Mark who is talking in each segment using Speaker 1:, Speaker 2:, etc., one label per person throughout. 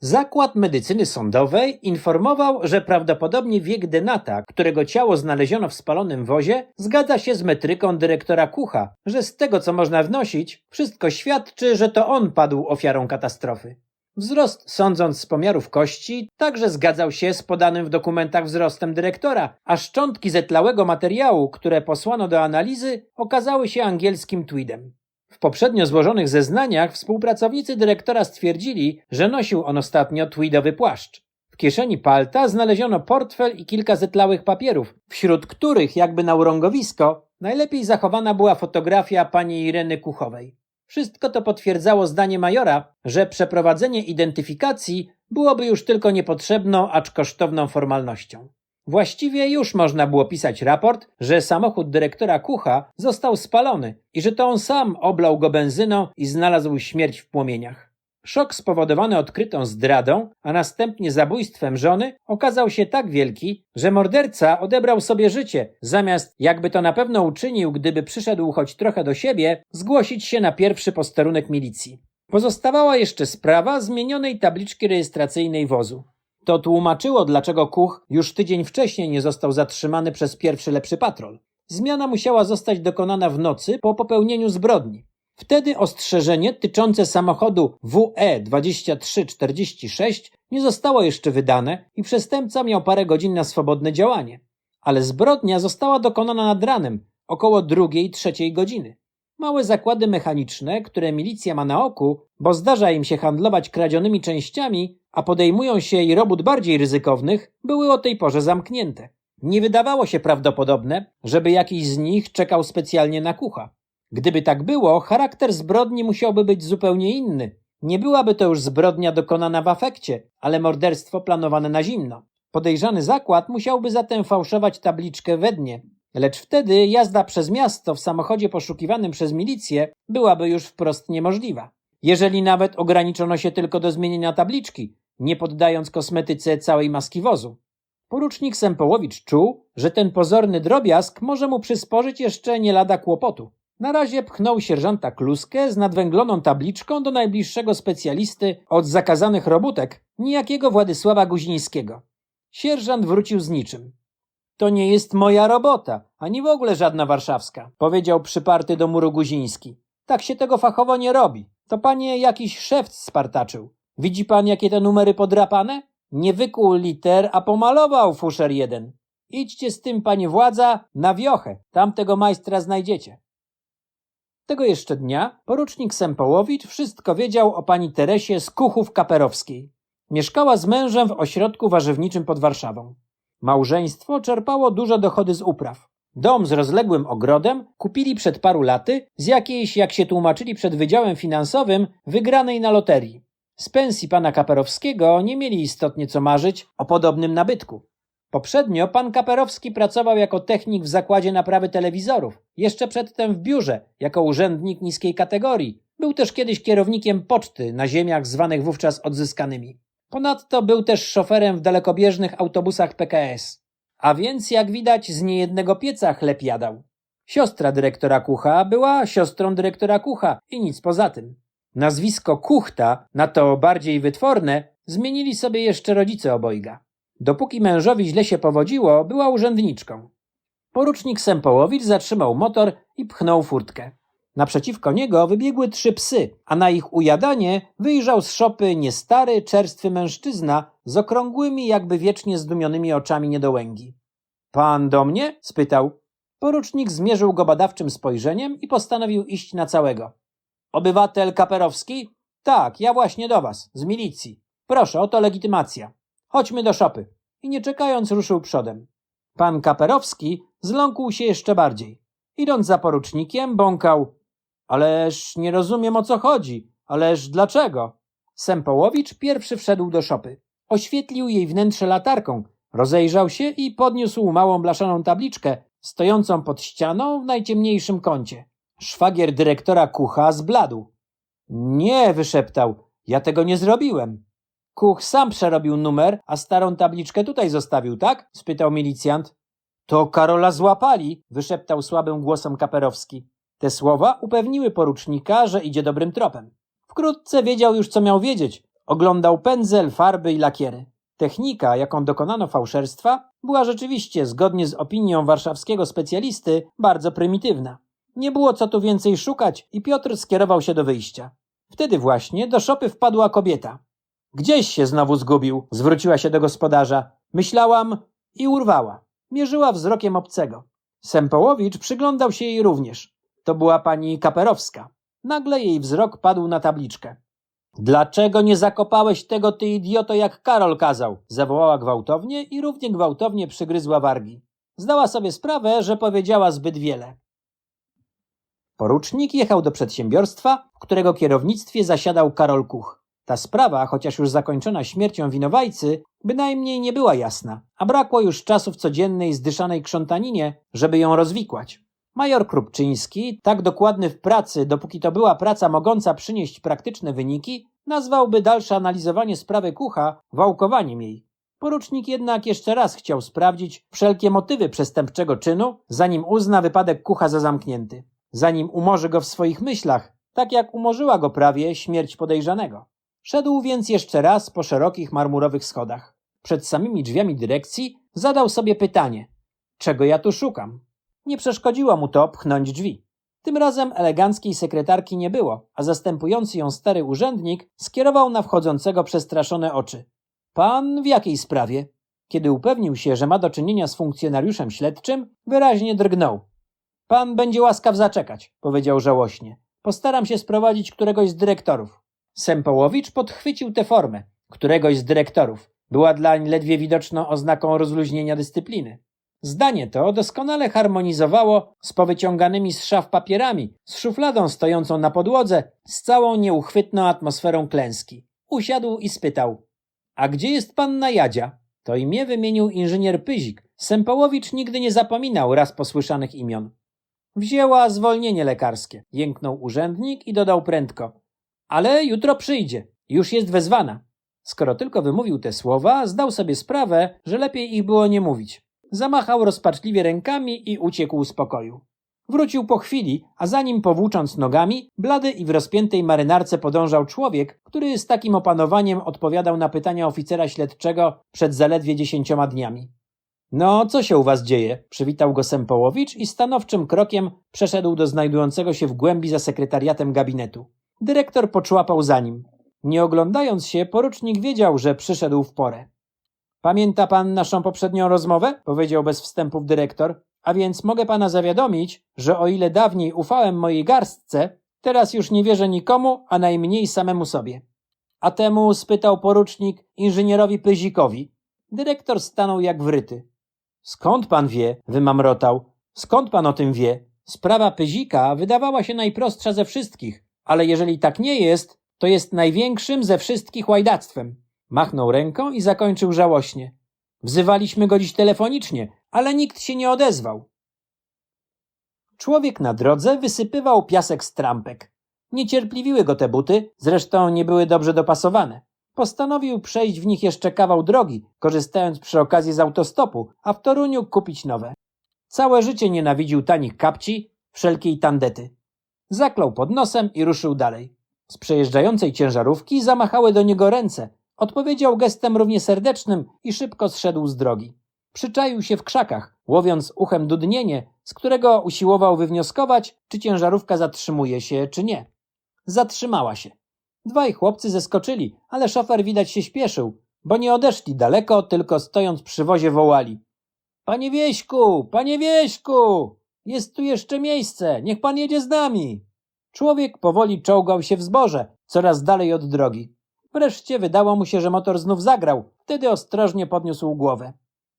Speaker 1: Zakład Medycyny Sądowej informował, że prawdopodobnie wiek Denata, którego ciało znaleziono w spalonym wozie, zgadza się z metryką dyrektora Kucha, że z tego co można wnosić, wszystko świadczy, że to on padł ofiarą katastrofy. Wzrost, sądząc z pomiarów kości, także zgadzał się z podanym w dokumentach wzrostem dyrektora, a szczątki zetlałego materiału, które posłano do analizy, okazały się angielskim tweedem. W poprzednio złożonych zeznaniach współpracownicy dyrektora stwierdzili, że nosił on ostatnio tweedowy płaszcz. W kieszeni palta znaleziono portfel i kilka zetlałych papierów, wśród których, jakby na urągowisko, najlepiej zachowana była fotografia pani Ireny Kuchowej. Wszystko to potwierdzało zdanie majora, że przeprowadzenie identyfikacji byłoby już tylko niepotrzebną, acz kosztowną formalnością. Właściwie już można było pisać raport, że samochód dyrektora Kucha został spalony i że to on sam oblał go benzyną i znalazł śmierć w płomieniach. Szok spowodowany odkrytą zdradą, a następnie zabójstwem żony okazał się tak wielki, że morderca odebrał sobie życie, zamiast, jakby to na pewno uczynił, gdyby przyszedł choć trochę do siebie, zgłosić się na pierwszy posterunek milicji. Pozostawała jeszcze sprawa zmienionej tabliczki rejestracyjnej wozu. To tłumaczyło, dlaczego Kuch już tydzień wcześniej nie został zatrzymany przez pierwszy lepszy patrol. Zmiana musiała zostać dokonana w nocy po popełnieniu zbrodni. Wtedy ostrzeżenie tyczące samochodu E WE 2346 nie zostało jeszcze wydane i przestępca miał parę godzin na swobodne działanie. Ale zbrodnia została dokonana nad ranem, około drugiej, trzeciej godziny. Małe zakłady mechaniczne, które milicja ma na oku, bo zdarza im się handlować kradzionymi częściami, a podejmują się i robót bardziej ryzykownych, były o tej porze zamknięte. Nie wydawało się prawdopodobne, żeby jakiś z nich czekał specjalnie na kucha. Gdyby tak było, charakter zbrodni musiałby być zupełnie inny. Nie byłaby to już zbrodnia dokonana w afekcie, ale morderstwo planowane na zimno. Podejrzany zakład musiałby zatem fałszować tabliczkę we dnie, lecz wtedy jazda przez miasto w samochodzie poszukiwanym przez milicję byłaby już wprost niemożliwa. Jeżeli nawet ograniczono się tylko do zmienienia tabliczki, nie poddając kosmetyce całej maski wozu. Porucznik Sempołowicz czuł, że ten pozorny drobiazg może mu przysporzyć jeszcze nie lada kłopotu. Na razie pchnął sierżanta Kluskę z nadwęgloną tabliczką do najbliższego specjalisty od zakazanych robótek, niejakiego Władysława Guzińskiego. Sierżant wrócił z niczym. To nie jest moja robota, ani w ogóle żadna warszawska, powiedział przyparty do muru Guziński. Tak się tego fachowo nie robi. To panie jakiś szewc spartaczył. Widzi pan, jakie te numery podrapane? Nie wykuł liter, a pomalował fuszer jeden. Idźcie z tym, panie władza, na wiochę. Tamtego majstra znajdziecie. Tego jeszcze dnia porucznik Sempołowicz wszystko wiedział o pani Teresie z Kuchów Kaperowskiej. Mieszkała z mężem w ośrodku warzywniczym pod Warszawą. Małżeństwo czerpało duże dochody z upraw. Dom z rozległym ogrodem kupili przed paru laty z jakiejś, jak się tłumaczyli przed Wydziałem Finansowym, wygranej na loterii. Z pensji pana Kaperowskiego nie mieli istotnie co marzyć o podobnym nabytku. Poprzednio pan Kaperowski pracował jako technik w zakładzie naprawy telewizorów, jeszcze przedtem w biurze, jako urzędnik niskiej kategorii. Był też kiedyś kierownikiem poczty na ziemiach zwanych wówczas odzyskanymi. Ponadto był też szoferem w dalekobieżnych autobusach PKS. A więc, jak widać, z niejednego pieca chleb jadał. Siostra dyrektora Kucha była siostrą dyrektora Kucha i nic poza tym. Nazwisko Kuchta, na to bardziej wytworne, zmienili sobie jeszcze rodzice obojga. Dopóki mężowi źle się powodziło, była urzędniczką. Porucznik Sempołowicz zatrzymał motor i pchnął furtkę. Naprzeciwko niego wybiegły trzy psy, a na ich ujadanie wyjrzał z szopy niestary, czerstwy mężczyzna z okrągłymi, jakby wiecznie zdumionymi oczami niedołęgi. Pan do mnie? spytał. Porucznik zmierzył go badawczym spojrzeniem i postanowił iść na całego. Obywatel Kaperowski? Tak, ja właśnie do was, z milicji. Proszę, oto legitymacja. Chodźmy do szopy. I nie czekając ruszył przodem. Pan Kaperowski zląkł się jeszcze bardziej. Idąc za porucznikiem, bąkał. Ależ nie rozumiem o co chodzi. Ależ dlaczego? Sempołowicz pierwszy wszedł do szopy. Oświetlił jej wnętrze latarką, rozejrzał się i podniósł małą blaszaną tabliczkę, stojącą pod ścianą w najciemniejszym kącie. Szwagier dyrektora Kucha zbladł. Nie, wyszeptał, ja tego nie zrobiłem. Kuch sam przerobił numer, a starą tabliczkę tutaj zostawił, tak? spytał milicjant. To Karola złapali, wyszeptał słabym głosem Kaperowski. Te słowa upewniły porucznika, że idzie dobrym tropem. Wkrótce wiedział już, co miał wiedzieć. Oglądał pędzel, farby i lakiery. Technika, jaką dokonano fałszerstwa, była rzeczywiście, zgodnie z opinią warszawskiego specjalisty, bardzo prymitywna. Nie było co tu więcej szukać i Piotr skierował się do wyjścia. Wtedy właśnie do szopy wpadła kobieta. Gdzieś się znowu zgubił, zwróciła się do gospodarza. Myślałam i urwała. Mierzyła wzrokiem obcego. Sempołowicz przyglądał się jej również. To była pani Kaperowska. Nagle jej wzrok padł na tabliczkę. Dlaczego nie zakopałeś tego, ty idioto, jak Karol kazał? zawołała gwałtownie i równie gwałtownie przygryzła wargi. Zdała sobie sprawę, że powiedziała zbyt wiele. Porucznik jechał do przedsiębiorstwa, w którego kierownictwie zasiadał Karol Kuch. Ta sprawa, chociaż już zakończona śmiercią winowajcy, bynajmniej nie była jasna, a brakło już czasu w codziennej zdyszanej krzątaninie, żeby ją rozwikłać. Major Krupczyński, tak dokładny w pracy, dopóki to była praca mogąca przynieść praktyczne wyniki, nazwałby dalsze analizowanie sprawy Kucha wałkowaniem jej. Porucznik jednak jeszcze raz chciał sprawdzić wszelkie motywy przestępczego czynu, zanim uzna wypadek Kucha za zamknięty. Zanim umorzy go w swoich myślach, tak jak umorzyła go prawie śmierć podejrzanego. Szedł więc jeszcze raz po szerokich marmurowych schodach. Przed samymi drzwiami dyrekcji zadał sobie pytanie: czego ja tu szukam? Nie przeszkodziło mu to pchnąć drzwi. Tym razem eleganckiej sekretarki nie było, a zastępujący ją stary urzędnik skierował na wchodzącego przestraszone oczy. Pan w jakiej sprawie? Kiedy upewnił się, że ma do czynienia z funkcjonariuszem śledczym, wyraźnie drgnął. Pan będzie łaskaw zaczekać, powiedział żałośnie. Postaram się sprowadzić któregoś z dyrektorów. Sempołowicz podchwycił tę formę. Któregoś z dyrektorów. Była dlań ledwie widoczną oznaką rozluźnienia dyscypliny. Zdanie to doskonale harmonizowało z powyciąganymi z szaf papierami, z szufladą stojącą na podłodze, z całą nieuchwytną atmosferą klęski. Usiadł i spytał: A gdzie jest panna Jadzia? To imię wymienił inżynier Pyzik. Sempołowicz nigdy nie zapominał raz posłyszanych imion. Wzięła zwolnienie lekarskie, jęknął urzędnik i dodał prędko. Ale jutro przyjdzie, już jest wezwana. Skoro tylko wymówił te słowa, zdał sobie sprawę, że lepiej ich było nie mówić. Zamachał rozpaczliwie rękami i uciekł z pokoju. Wrócił po chwili, a za nim powłócząc nogami, blady i w rozpiętej marynarce podążał człowiek, który z takim opanowaniem odpowiadał na pytania oficera śledczego przed zaledwie dziesięcioma dniami. No, co się u was dzieje? Przywitał go Sempołowicz i stanowczym krokiem przeszedł do znajdującego się w głębi za sekretariatem gabinetu. Dyrektor poczłapał za nim. Nie oglądając się, porucznik wiedział, że przyszedł w porę. Pamięta pan naszą poprzednią rozmowę? powiedział bez wstępów dyrektor. A więc mogę pana zawiadomić, że o ile dawniej ufałem mojej garstce, teraz już nie wierzę nikomu, a najmniej samemu sobie. A temu spytał porucznik inżynierowi Pyzikowi. Dyrektor stanął jak wryty. Skąd pan wie? wymamrotał. Skąd pan o tym wie? Sprawa Pyzika wydawała się najprostsza ze wszystkich, ale jeżeli tak nie jest, to jest największym ze wszystkich łajdactwem. Machnął ręką i zakończył żałośnie. Wzywaliśmy go dziś telefonicznie, ale nikt się nie odezwał. Człowiek na drodze wysypywał piasek z trampek. Niecierpliwiły go te buty, zresztą nie były dobrze dopasowane. Postanowił przejść w nich jeszcze kawał drogi, korzystając przy okazji z autostopu, a w Toruniu kupić nowe. Całe życie nienawidził tanich kapci, wszelkiej tandety. Zaklął pod nosem i ruszył dalej. Z przejeżdżającej ciężarówki zamachały do niego ręce. Odpowiedział gestem równie serdecznym i szybko zszedł z drogi. Przyczaił się w krzakach, łowiąc uchem dudnienie, z którego usiłował wywnioskować, czy ciężarówka zatrzymuje się, czy nie. Zatrzymała się. Dwaj chłopcy zeskoczyli, ale szofer widać się śpieszył, bo nie odeszli daleko, tylko stojąc przy wozie wołali. Panie Wieśku, panie Wieśku, jest tu jeszcze miejsce, niech pan jedzie z nami. Człowiek powoli czołgał się w zboże, coraz dalej od drogi. Wreszcie wydało mu się, że motor znów zagrał, wtedy ostrożnie podniósł głowę.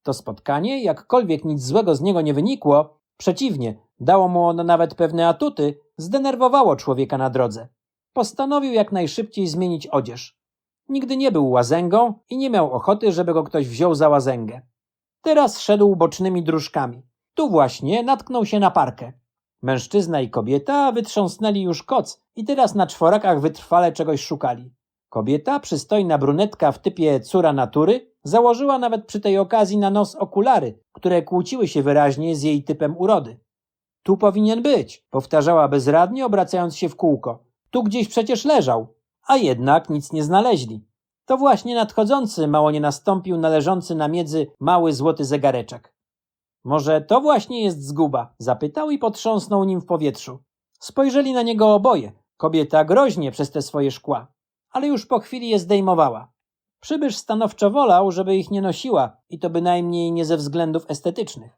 Speaker 1: To spotkanie, jakkolwiek nic złego z niego nie wynikło, przeciwnie, dało mu ono nawet pewne atuty, zdenerwowało człowieka na drodze. Postanowił jak najszybciej zmienić odzież. Nigdy nie był łazęgą i nie miał ochoty, żeby go ktoś wziął za łazęgę. Teraz szedł bocznymi dróżkami. Tu właśnie natknął się na parkę. Mężczyzna i kobieta wytrząsnęli już koc i teraz na czworakach wytrwale czegoś szukali. Kobieta, przystojna brunetka w typie córa natury, założyła nawet przy tej okazji na nos okulary, które kłóciły się wyraźnie z jej typem urody. Tu powinien być, powtarzała bezradnie, obracając się w kółko. Tu gdzieś przecież leżał, a jednak nic nie znaleźli. To właśnie nadchodzący mało nie nastąpił należący na miedzy mały złoty zegareczek. Może to właśnie jest zguba? Zapytał i potrząsnął nim w powietrzu. Spojrzeli na niego oboje. Kobieta groźnie przez te swoje szkła, ale już po chwili je zdejmowała. Przybysz stanowczo wolał, żeby ich nie nosiła i to bynajmniej nie ze względów estetycznych.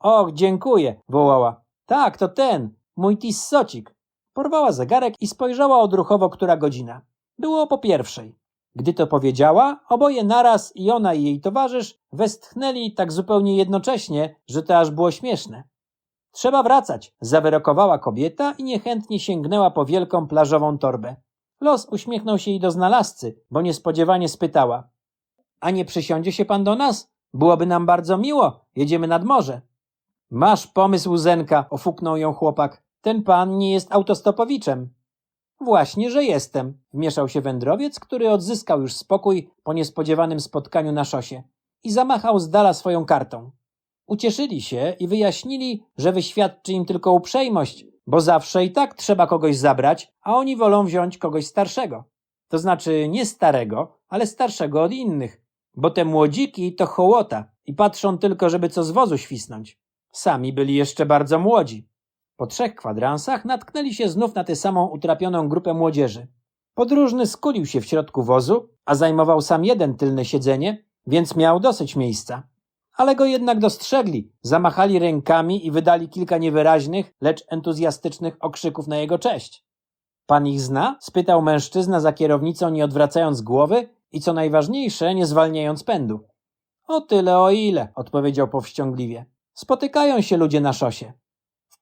Speaker 1: Och, dziękuję, wołała. Tak, to ten, mój tissocik. Porwała zegarek i spojrzała odruchowo, która godzina. Było po pierwszej. Gdy to powiedziała, oboje naraz i ona i jej towarzysz westchnęli tak zupełnie jednocześnie, że to aż było śmieszne. Trzeba wracać, zawyrokowała kobieta i niechętnie sięgnęła po wielką plażową torbę. Los uśmiechnął się jej do znalazcy, bo niespodziewanie spytała. A nie przysiądzie się pan do nas? Byłoby nam bardzo miło, jedziemy nad morze. Masz pomysł, Zenka, ofuknął ją chłopak. Ten pan nie jest autostopowiczem. Właśnie, że jestem, wmieszał się wędrowiec, który odzyskał już spokój po niespodziewanym spotkaniu na szosie i zamachał z dala swoją kartą. Ucieszyli się i wyjaśnili, że wyświadczy im tylko uprzejmość, bo zawsze i tak trzeba kogoś zabrać, a oni wolą wziąć kogoś starszego. To znaczy nie starego, ale starszego od innych, bo te młodziki to hołota i patrzą tylko, żeby co z wozu świsnąć. Sami byli jeszcze bardzo młodzi. Po trzech kwadransach natknęli się znów na tę samą utrapioną grupę młodzieży. Podróżny skulił się w środku wozu, a zajmował sam jeden tylne siedzenie, więc miał dosyć miejsca. Ale go jednak dostrzegli, zamachali rękami i wydali kilka niewyraźnych, lecz entuzjastycznych okrzyków na jego cześć. Pan ich zna? spytał mężczyzna za kierownicą, nie odwracając głowy i co najważniejsze, nie zwalniając pędu. O tyle, o ile, odpowiedział powściągliwie. Spotykają się ludzie na szosie.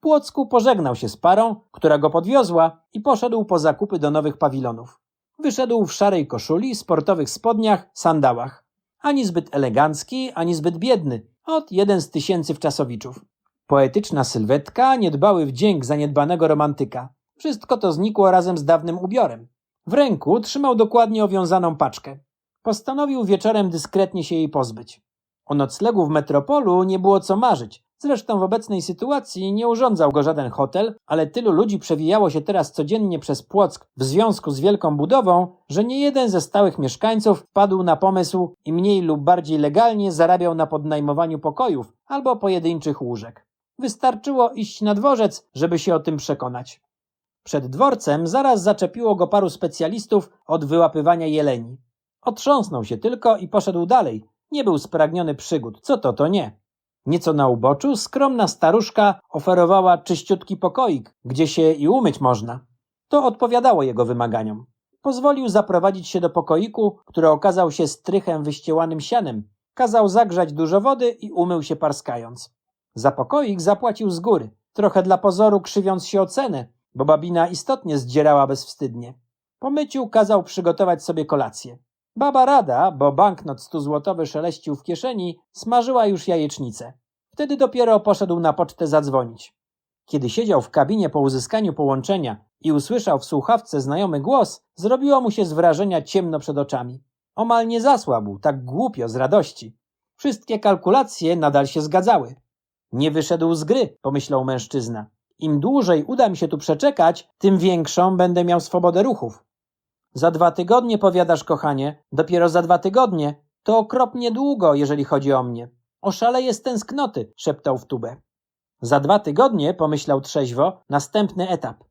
Speaker 1: Płocku pożegnał się z parą, która go podwiozła i poszedł po zakupy do nowych pawilonów. Wyszedł w szarej koszuli, sportowych spodniach, sandałach. Ani zbyt elegancki, ani zbyt biedny. Od jeden z tysięcy wczasowiczów. Poetyczna sylwetka, niedbały wdzięk zaniedbanego romantyka. Wszystko to znikło razem z dawnym ubiorem. W ręku trzymał dokładnie owiązaną paczkę. Postanowił wieczorem dyskretnie się jej pozbyć. O noclegu w metropolu nie było co marzyć. Zresztą w obecnej sytuacji nie urządzał go żaden hotel, ale tylu ludzi przewijało się teraz codziennie przez Płock w związku z wielką budową, że nie jeden ze stałych mieszkańców wpadł na pomysł i mniej lub bardziej legalnie zarabiał na podnajmowaniu pokojów albo pojedynczych łóżek. Wystarczyło iść na dworzec, żeby się o tym przekonać. Przed dworcem zaraz zaczepiło go paru specjalistów od wyłapywania jeleni. Otrząsnął się tylko i poszedł dalej. Nie był spragniony przygód. Co to, to nie. Nieco na uboczu skromna staruszka oferowała czyściutki pokoik, gdzie się i umyć można. To odpowiadało jego wymaganiom. Pozwolił zaprowadzić się do pokoiku, który okazał się strychem wyściełanym sianem. Kazał zagrzać dużo wody i umył się parskając. Za pokoik zapłacił z góry, trochę dla pozoru krzywiąc się o cenę, bo babina istotnie zdzierała bezwstydnie. Po myciu kazał przygotować sobie kolację. Baba Rada, bo banknot stuzłotowy szeleścił w kieszeni, smażyła już jajecznicę. Wtedy dopiero poszedł na pocztę zadzwonić. Kiedy siedział w kabinie po uzyskaniu połączenia i usłyszał w słuchawce znajomy głos, zrobiło mu się z wrażenia ciemno przed oczami. Omal nie zasłabł, tak głupio, z radości. Wszystkie kalkulacje nadal się zgadzały. Nie wyszedł z gry, pomyślał mężczyzna. Im dłużej uda mi się tu przeczekać, tym większą będę miał swobodę ruchów. Za dwa tygodnie, powiadasz, kochanie, dopiero za dwa tygodnie. To okropnie długo, jeżeli chodzi o mnie. Oszaleję z tęsknoty, szeptał w tubę. Za dwa tygodnie, pomyślał trzeźwo, następny etap.